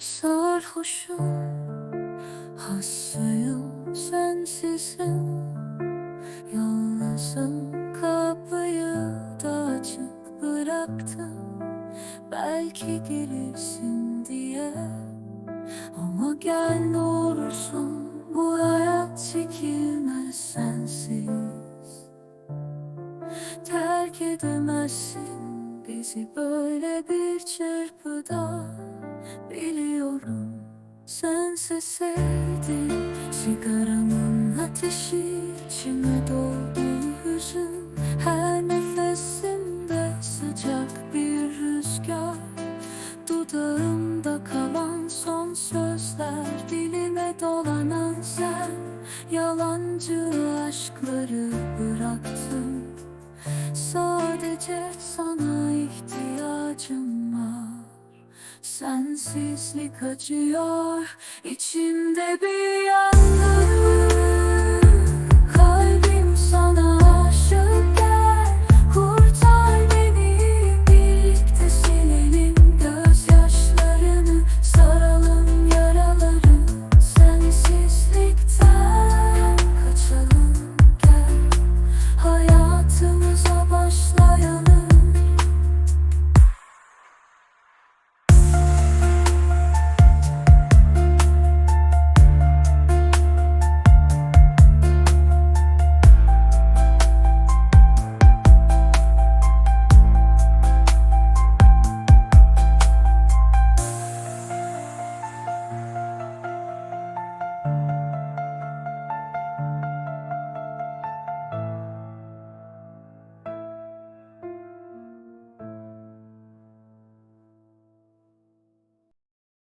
Sarhoşum Hastayım sensizim. Yalnızım kapıyı da açık bıraktım. Belki gelirsin diye. Ama gel ne olursun Bu hayat çekilmez sensiz. Terk edemezsin bizi böyle bir çırpıda. Biliyorum sense sevdim Sigaramın ateşi içime doldu hüzün. Her nefesimde sıcak bir rüzgar Dudağımda kalan son sözler Dilime dolanan sen. Yalancı aşkları bıraktım Sensizlik acıyor. İçimde bir yangın